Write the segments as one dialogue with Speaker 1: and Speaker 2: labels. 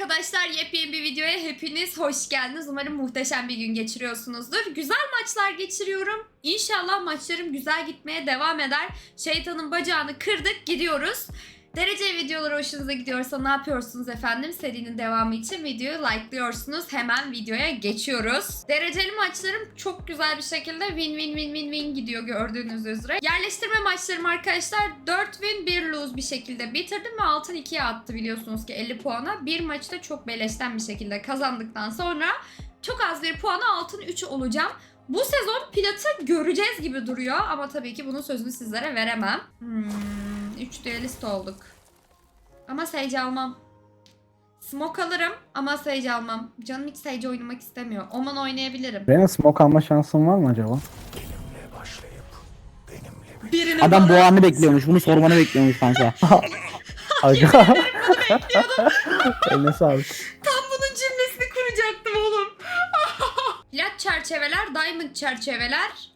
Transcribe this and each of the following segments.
Speaker 1: arkadaşlar yepyeni bir videoya hepiniz hoş geldiniz. Umarım muhteşem bir gün geçiriyorsunuzdur. Güzel maçlar geçiriyorum. İnşallah maçlarım güzel gitmeye devam eder. Şeytanın bacağını kırdık gidiyoruz. Derece videoları hoşunuza gidiyorsa ne yapıyorsunuz efendim? Serinin devamı için videoyu likelıyorsunuz. Hemen videoya geçiyoruz. Dereceli maçlarım çok güzel bir şekilde win win win win win gidiyor gördüğünüz üzere. Yerleştirme maçlarım arkadaşlar 4 win 1 lose bir şekilde bitirdim ve altın 2'ye attı biliyorsunuz ki 50 puana. Bir maçta çok beleşten bir şekilde kazandıktan sonra çok az bir puana altın 3 olacağım. Bu sezon platı göreceğiz gibi duruyor ama tabii ki bunun sözünü sizlere veremem. Hmm, 3 duelist olduk. Ama Sage almam. Smoke alırım ama Sage almam. Canım hiç Sage oynamak istemiyor. Oman oynayabilirim.
Speaker 2: Benim smoke alma şansım var mı acaba?
Speaker 1: Birini
Speaker 3: Adam
Speaker 1: bana-
Speaker 3: boğanı bekliyormuş. Bunu sormanı bekliyormuş kanka.
Speaker 2: Aga. Eline sağlık.
Speaker 1: Tam bunun cümlesini kuracaktım oğlum. Plat çerçeveler, diamond çerçeveler.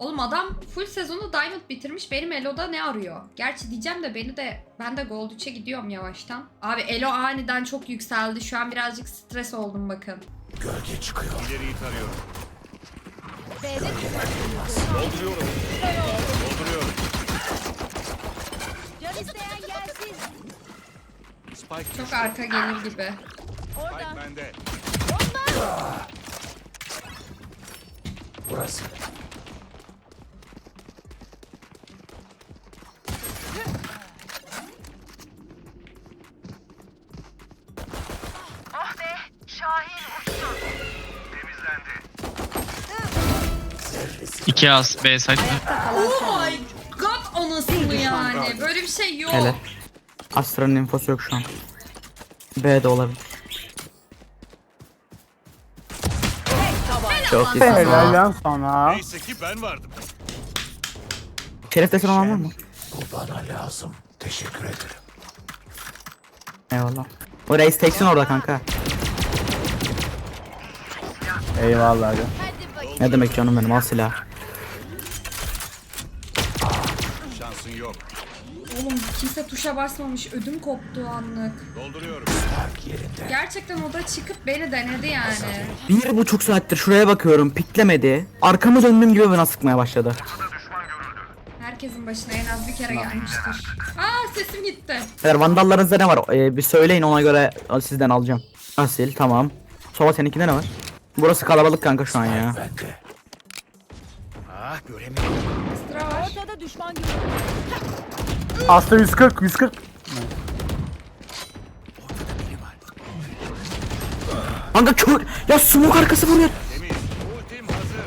Speaker 1: Oğlum adam full sezonu diamond bitirmiş. Benim Elo'da ne arıyor? Gerçi diyeceğim de beni de ben de gold 3'e gidiyorum yavaştan. Abi Elo aniden çok yükseldi. Şu an birazcık stres oldum bakın.
Speaker 4: İleriyi tarıyorum. Dolduruyorum. Dolduruyorum.
Speaker 5: Can isteyen gelsin.
Speaker 4: Spike
Speaker 1: Çok
Speaker 4: düştü.
Speaker 1: arka gelir gibi.
Speaker 4: Spike bende.
Speaker 6: İki as B site.
Speaker 1: Oh my god anasını yani. Böyle bir şey yok.
Speaker 3: Hele. Astra'nın infosu yok şu an. B de olabilir. Çok iyisin.
Speaker 2: Helal lan sana.
Speaker 4: Neyse ki ben vardım.
Speaker 3: Şeref desen olan var mı? Eyvallah. O reis teksin orada kanka.
Speaker 2: Eyvallah aga.
Speaker 5: Hadi bakayım.
Speaker 3: Ne demek canım benim al silah.
Speaker 4: Şansın yok.
Speaker 1: Oğlum kimse tuşa basmamış. Ödüm koptu anlık.
Speaker 4: Dolduruyorum.
Speaker 1: Gerçekten o da çıkıp beni denedi yani.
Speaker 3: Bir buçuk saattir şuraya bakıyorum piklemedi. Arkamı döndüğüm gibi bana sıkmaya başladı.
Speaker 1: Herkesin başına en az bir kere gelmiştir. Aa sesim gitti.
Speaker 3: Eğer vandallarınızda ne var Ee, bir söyleyin ona göre sizden alacağım. Asil tamam. Sova seninkinde ne var? Burası kalabalık kanka şu an ya.
Speaker 4: Ah göremiyorum.
Speaker 5: Ortada düşman gibi.
Speaker 2: Aslı 140 140.
Speaker 3: Kanka kör. Ya smoke arkası vuruyor.
Speaker 4: Temiz. Ultim hazır.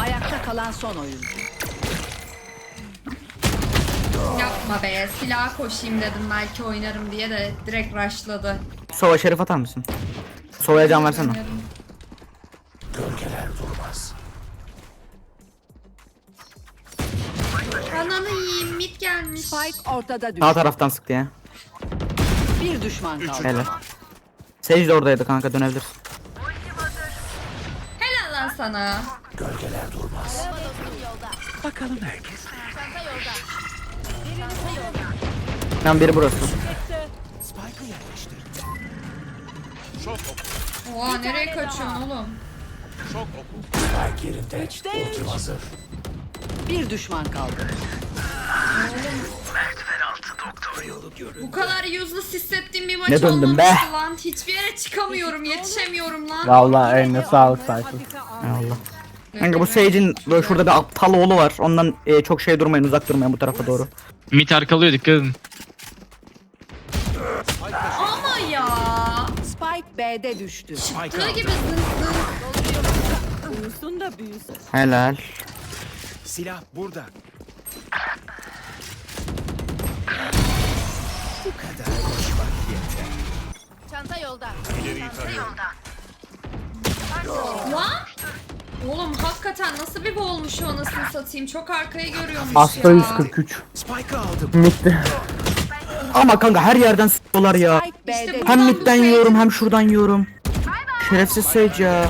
Speaker 5: Ayakta kalan son oyuncu.
Speaker 1: Yapma be silaha koşayım dedim belki oynarım diye de direkt rushladı.
Speaker 3: Sova şerif atar mısın? Sova'ya can versene.
Speaker 1: Oynarım. Ananı yiyeyim mit gelmiş.
Speaker 5: Spike ortada düştü.
Speaker 3: Sağ taraftan sıktı ya.
Speaker 5: Bir düşman kaldı.
Speaker 3: Hele. Sage de oradaydı kanka dönebilir.
Speaker 1: Helal lan sana.
Speaker 3: Lan biri burası.
Speaker 4: Şok oku.
Speaker 1: Oha nereye kaçıyorsun oğlum?
Speaker 4: Şok oku.
Speaker 5: Bir düşman kaldı.
Speaker 1: Bu kadar useless hissettiğim bir maç
Speaker 3: Ne döndüm
Speaker 1: olmamıştı
Speaker 3: be?
Speaker 1: lan. Hiçbir yere çıkamıyorum, yetişemiyorum lan.
Speaker 2: Vallahi eline sağlık Sayfın.
Speaker 3: Allah. Kanka bu Sage'in böyle şurada bir aptal oğlu var. Ondan e, çok şey durmayın uzak durmayın bu tarafa doğru.
Speaker 6: Mid arkalıyor dikkat edin.
Speaker 1: Ama ya.
Speaker 5: Spike B'de düştü.
Speaker 1: Çıktığı gibi zın zın.
Speaker 5: Uyusun da büyüsün.
Speaker 3: Helal.
Speaker 4: Silah burada.
Speaker 5: Çanta yolda.
Speaker 4: İleriyi tarıyorum.
Speaker 1: Lan. Oğlum hakikaten nasıl bir olmuş o anasını satayım. Çok arkayı görüyormuş
Speaker 2: Aslı
Speaker 1: ya.
Speaker 2: 143.
Speaker 4: Spike'ı aldım.
Speaker 2: Bitti.
Speaker 3: Ama kanka her yerden dolar ya.
Speaker 1: İşte
Speaker 3: Hem
Speaker 1: buradan
Speaker 3: midden yiyorum hem şuradan yiyorum. Şerefsiz Sage ya.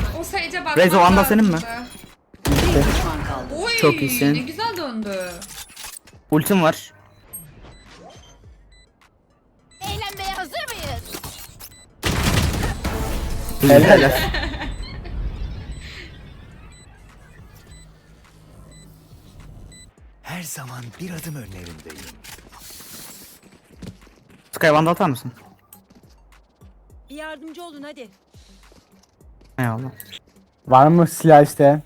Speaker 3: Rezo, anda senin mi?
Speaker 1: Oy,
Speaker 3: Çok iyisin.
Speaker 1: Ne güzel döndü.
Speaker 3: Ultim var.
Speaker 5: Eğlenmeye hazır mıyız?
Speaker 2: Helal.
Speaker 4: Her zaman bir adım önlerindeyim.
Speaker 3: Sky Vandal atar mısın?
Speaker 5: Bir yardımcı olun hadi.
Speaker 3: Eyvallah.
Speaker 2: Var mı silah isteyen?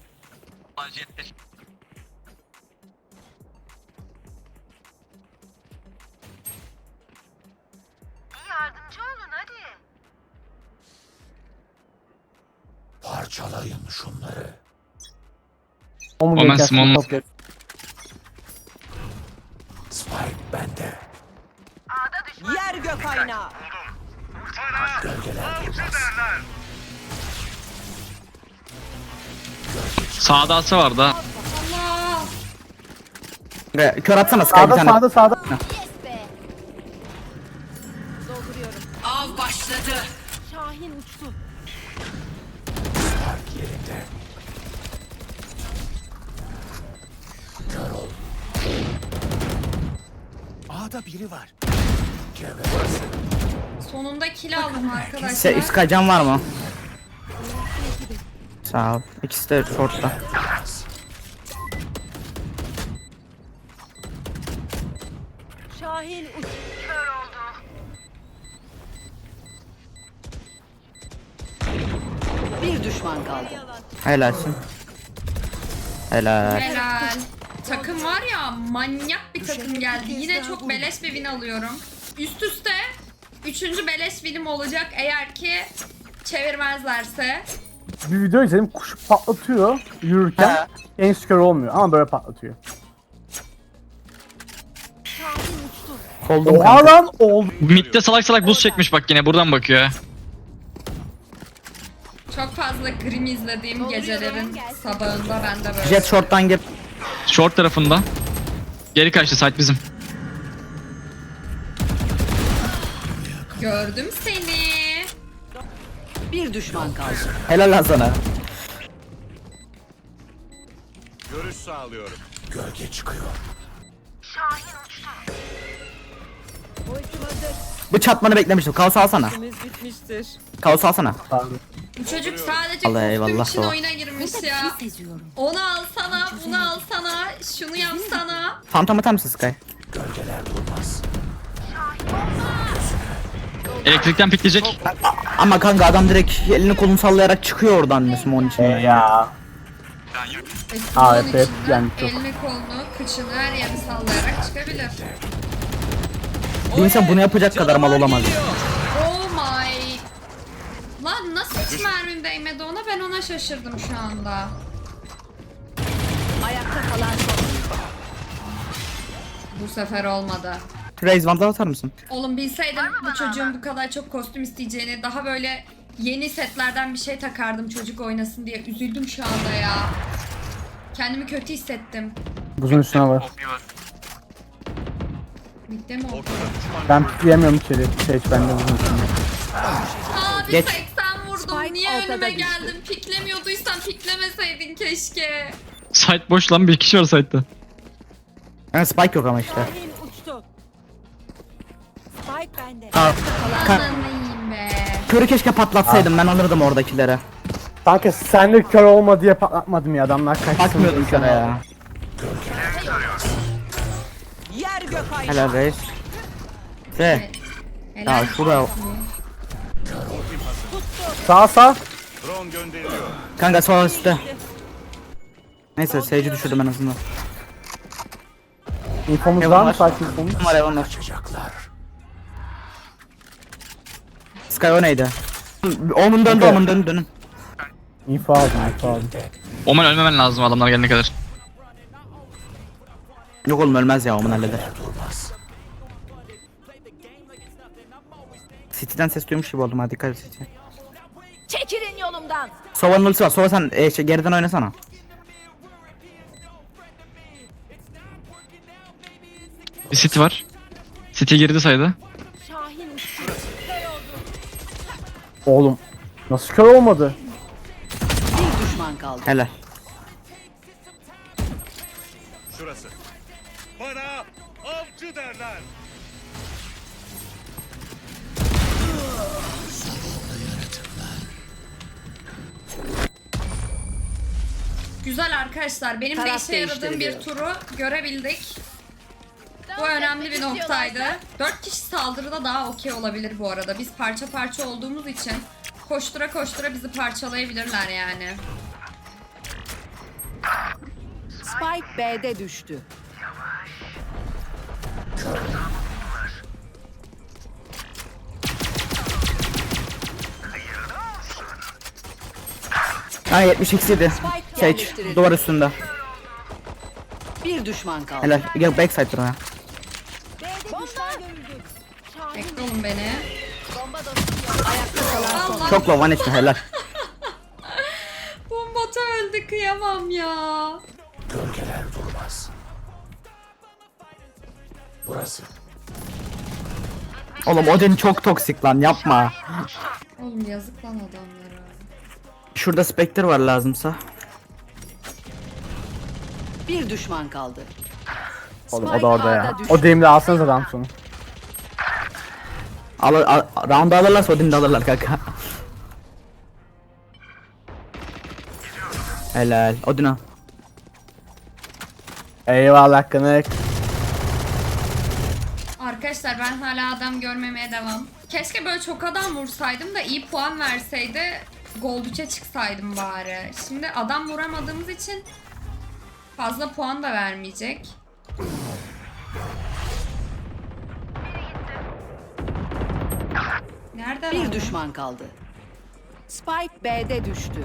Speaker 4: Parçalayın şunları.
Speaker 2: O mu
Speaker 6: Omen
Speaker 2: gereken
Speaker 6: Simon-
Speaker 2: top yok.
Speaker 4: Spike bende.
Speaker 5: Yer gök aynağı.
Speaker 6: Sağda ha.
Speaker 1: Allah.
Speaker 3: Ve Kör atsana Sky bir
Speaker 2: Sağda
Speaker 3: tane.
Speaker 2: sağda sağda.
Speaker 1: Aldım arkadaşlar.
Speaker 3: Var mı? Sağ ol. İkisi de short'ta.
Speaker 5: Şahin uçtu. Bir düşman kaldı.
Speaker 3: Helalsin. Helal.
Speaker 1: Helal. Takım var ya manyak bir takım geldi. Yine çok beleş bir win alıyorum. Üst üste üçüncü beleş winim olacak eğer ki çevirmezlerse.
Speaker 2: Bir video izledim kuş patlatıyor yürürken. En skor olmuyor ama böyle patlatıyor.
Speaker 3: Oldum
Speaker 2: Oha
Speaker 3: kanka.
Speaker 2: lan oldu.
Speaker 6: Mid'de salak salak buz çekmiş bak yine buradan bakıyor. ha.
Speaker 1: Çok fazla grim izlediğim gecelerin sabahında ben de böyle.
Speaker 3: Jet short'tan gir.
Speaker 6: Short tarafında. Geri kaçtı site bizim.
Speaker 1: Gördüm seni.
Speaker 5: Bir düşman kaldı.
Speaker 3: Helal lan sana.
Speaker 4: Görüş sağlıyorum. Gölge çıkıyor.
Speaker 3: Bu çatmanı beklemiştim. Kaos alsana.
Speaker 5: bitmiştir.
Speaker 3: Kaos alsana.
Speaker 1: Bu çocuk sadece
Speaker 3: Allah
Speaker 1: kostüm
Speaker 3: eyvallah
Speaker 1: için
Speaker 3: baba.
Speaker 1: oyuna girmiş ya. Onu alsana, bunu alsana, şunu yapsana.
Speaker 3: Phantom atar mısın Sky?
Speaker 4: Gölgeler durmaz.
Speaker 6: Elektrikten pikleyecek.
Speaker 3: Ama kanka adam direkt elini kolunu sallayarak çıkıyor oradan Müslüman
Speaker 2: E
Speaker 3: içine.
Speaker 2: ya.
Speaker 1: Ve
Speaker 2: Aa, evet,
Speaker 1: içinden
Speaker 2: yani çok-
Speaker 1: elini kolunu, kıçını her yeri sallayarak çıkabilir.
Speaker 3: Bir insan bunu yapacak kadar mal olamaz.
Speaker 1: Oh my. Lan nasıl hiç mermim değmedi ona ben ona şaşırdım şu anda.
Speaker 5: Ayakta kalan son.
Speaker 1: Bu sefer olmadı.
Speaker 3: Raze Vandal atar mısın?
Speaker 1: Oğlum bilseydim bu çocuğun bu kadar çok kostüm isteyeceğini daha böyle yeni setlerden bir şey takardım çocuk oynasın diye. Üzüldüm şu anda ya. Kendimi kötü hissettim.
Speaker 2: Buzun üstüne var.
Speaker 1: Bitti mi oldu?
Speaker 2: Ben pikleyemiyorum içeri. Seç bende buzun üstünde.
Speaker 1: Abi
Speaker 3: Geç.
Speaker 1: 80 vurdum.
Speaker 5: Spike
Speaker 1: Niye
Speaker 5: ortada
Speaker 1: önüme
Speaker 5: düştü.
Speaker 1: geldin? Piklemiyorduysan piklemeseydin keşke.
Speaker 6: Site boş lan bir kişi var site'da.
Speaker 3: Yani spike yok ama işte.
Speaker 5: Bende.
Speaker 3: Aa, ka-
Speaker 1: be.
Speaker 3: körü keşke patlatsaydım ben alırdım oradakilere.
Speaker 2: Kanka sen de kör olma diye patlatmadım ya adamlar kaçsın.
Speaker 3: Bakmıyordum
Speaker 2: diye
Speaker 3: sana ya.
Speaker 5: Yer gök aynağı.
Speaker 3: Helal Raze. De.
Speaker 1: Helal
Speaker 3: Ya şuraya.
Speaker 2: Sağ sağ.
Speaker 4: Drone gönderiliyor.
Speaker 3: Kanka sol üstte. Neyse seyirci düşürdüm en azından.
Speaker 2: İnfomuz var mı?
Speaker 3: var.
Speaker 2: Sakin.
Speaker 3: Var Evan var.
Speaker 4: Kaçacaklar.
Speaker 3: Sky o neydi? Omun döndü omun döndü dönün.
Speaker 2: Info aldım info aldım.
Speaker 6: Omen ölmemen lazım adamlar gelene kadar.
Speaker 3: Yok oğlum ölmez ya omun halleder. City'den ses duymuş gibi oldum hadi dikkat et City.
Speaker 5: Çekilin yolumdan.
Speaker 3: Sova'nın ultisi var. Sova sen e, şey, geriden oynasana.
Speaker 6: Bir city var. City girdi saydı.
Speaker 2: Oğlum nasıl kör olmadı?
Speaker 5: Bir düşman kaldı.
Speaker 3: Helal.
Speaker 4: Şurası. Bana avcı derler.
Speaker 1: Güzel arkadaşlar. Benim de
Speaker 5: Taraf
Speaker 1: işe yaradığım bir turu görebildik. Bu önemli bir noktaydı. 4 kişi saldırıda daha okey olabilir bu arada. Biz parça parça olduğumuz için koştura koştura bizi parçalayabilirler yani.
Speaker 5: Spike B'de düştü.
Speaker 3: Ha 70 eksi 7.
Speaker 5: Spike
Speaker 3: Seç.
Speaker 5: yerleştirildi.
Speaker 3: Duvar üstünde.
Speaker 5: Bir düşman kaldı.
Speaker 3: Helal. Gel backside durana.
Speaker 1: Oğlum beni.
Speaker 5: Ayakta kalan son.
Speaker 1: Allah
Speaker 3: Çok one HP helal.
Speaker 1: bombata öldü kıyamam ya.
Speaker 4: Gölgeler durmaz. Burası.
Speaker 3: Oğlum Odin çok toksik lan yapma.
Speaker 1: Oğlum yazık lan adamlara.
Speaker 3: Şurada Spectre var lazımsa.
Speaker 5: Bir düşman kaldı.
Speaker 2: Oğlum o da orada ya. O deyimle alsanız adam sonu.
Speaker 3: Al, al, round alırlarsa Odin'i de alırlar kanka. Helal. Odin al.
Speaker 2: Eyvallah kanık.
Speaker 1: Arkadaşlar ben hala adam görmemeye devam. Keşke böyle çok adam vursaydım da iyi puan verseydi Gold 3'e çıksaydım bari. Şimdi adam vuramadığımız için fazla puan da vermeyecek. Nerede
Speaker 5: Bir düşman kaldı. Spike B'de düştü.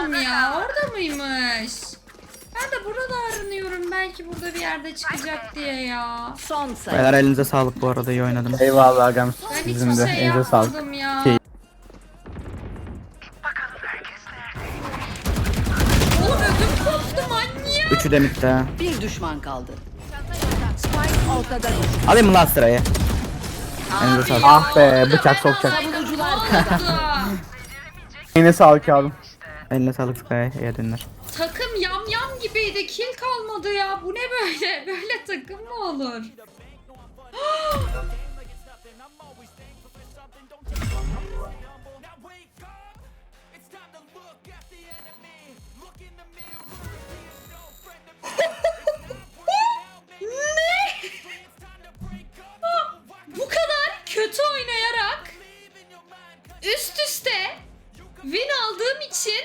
Speaker 1: Oğlum ya orada mıymış? Ben de burada aranıyorum. Belki burada bir yerde çıkacak diye ya.
Speaker 5: Son sayı.
Speaker 3: Beyler elinize sağlık bu arada iyi oynadınız.
Speaker 2: Eyvallah agam.
Speaker 1: Ben
Speaker 2: Bizim
Speaker 1: hiçbir
Speaker 2: de.
Speaker 1: şey
Speaker 2: Elinize sağlık.
Speaker 1: yapmadım ya.
Speaker 2: Key-
Speaker 1: Oğlum ödüm koptu manyak.
Speaker 3: Üçü de midde.
Speaker 5: Bir düşman kaldı. Ortada düştü.
Speaker 3: Alayım mı lan sırayı? Elinize sağlık.
Speaker 2: Ah be bıçak sokacak.
Speaker 5: Savunucular
Speaker 1: Oldu.
Speaker 2: Yine sağlık aldım.
Speaker 3: Eline sağlık Sky. İyi dinler.
Speaker 1: Takım yam yam gibiydi. Kill kalmadı ya. Bu ne böyle? Böyle takım mı olur? Bu win aldığım için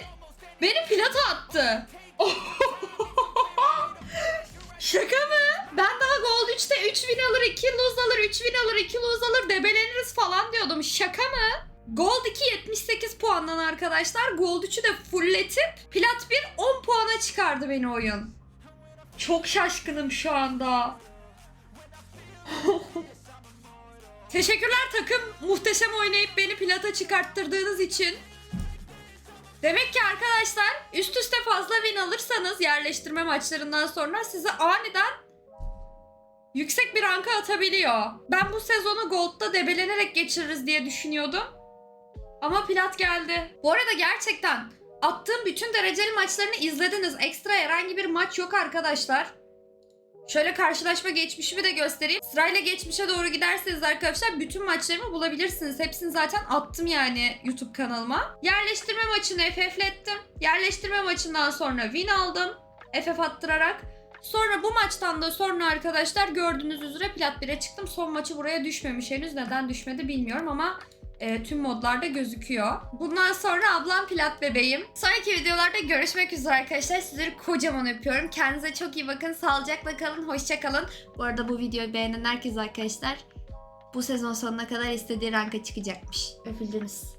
Speaker 1: beni plata attı. Şaka mı? Ben daha Gold 3'te 3 win alır, 2 lose alır, 3 win alır, 2 lose alır, debeleniriz falan diyordum. Şaka mı? Gold 2 78 puandan arkadaşlar. Gold 3'ü de fullletip Plat 1 10 puana çıkardı beni oyun. Çok şaşkınım şu anda. Teşekkürler takım muhteşem oynayıp beni plata çıkarttırdığınız için. Demek ki arkadaşlar üst üste fazla win alırsanız yerleştirme maçlarından sonra sizi aniden yüksek bir ranka atabiliyor. Ben bu sezonu Gold'da debelenerek geçiririz diye düşünüyordum. Ama plat geldi. Bu arada gerçekten attığım bütün dereceli maçlarını izlediniz. Ekstra herhangi bir maç yok arkadaşlar. Şöyle karşılaşma geçmişimi de göstereyim. Sırayla geçmişe doğru giderseniz arkadaşlar bütün maçlarımı bulabilirsiniz. Hepsini zaten attım yani YouTube kanalıma. Yerleştirme maçını FF'lettim. Yerleştirme maçından sonra win aldım. FF attırarak. Sonra bu maçtan da sonra arkadaşlar gördüğünüz üzere plat 1'e çıktım. Son maçı buraya düşmemiş henüz. Neden düşmedi bilmiyorum ama e, tüm modlarda gözüküyor. Bundan sonra ablam plat bebeğim. Sonraki videolarda görüşmek üzere arkadaşlar. Sizleri kocaman öpüyorum. Kendinize çok iyi bakın. Sağlıcakla kalın. Hoşça kalın. Bu arada bu videoyu beğenen herkes arkadaşlar bu sezon sonuna kadar istediği ranka çıkacakmış. Öpüldünüz.